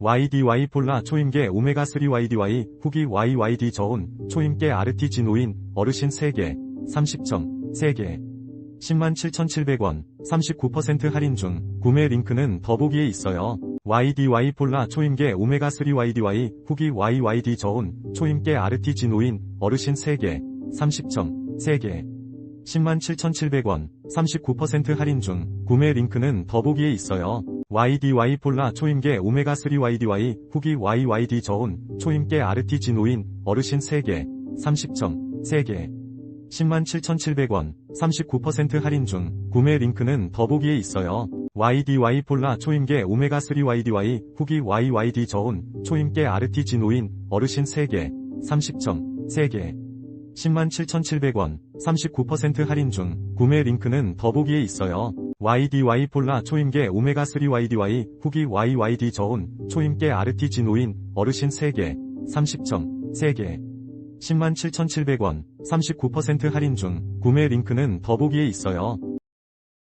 YDY 폴라 초임계 오메가3 YDY 후기 YYD 저온 초임계 RT 진오인 어르신 3개 30점 3개 107,700원 39% 할인 중 구매 링크는 더보기에 있어요. YDY 폴라 초임계 오메가3 YDY 후기 YYD 저온 초임계 RT 진오인 어르신 3개 30점 3개 107,700원 39% 할인 중 구매 링크는 더보기에 있어요. YDY 폴라 초임계 오메가3 YDY 후기 YYD 저온 초임계 진오인 어르신 3개 30점 3개 107,700원 39% 할인 중 구매 링크는 더보기에 있어요. YDY 폴라 초임계 오메가3 YDY 후기 YYD 저온 초임계 진오인 어르신 3개 30점 3개 107,700원 39% 할인 중 구매 링크는 더보기에 있어요. YDY 폴라 초임계 오메가3 YDY 후기 YYD 저온 초임계 RT 진오인 어르신 3개 30점 3개 107,700원 39% 할인 중 구매 링크는 더보기에 있어요.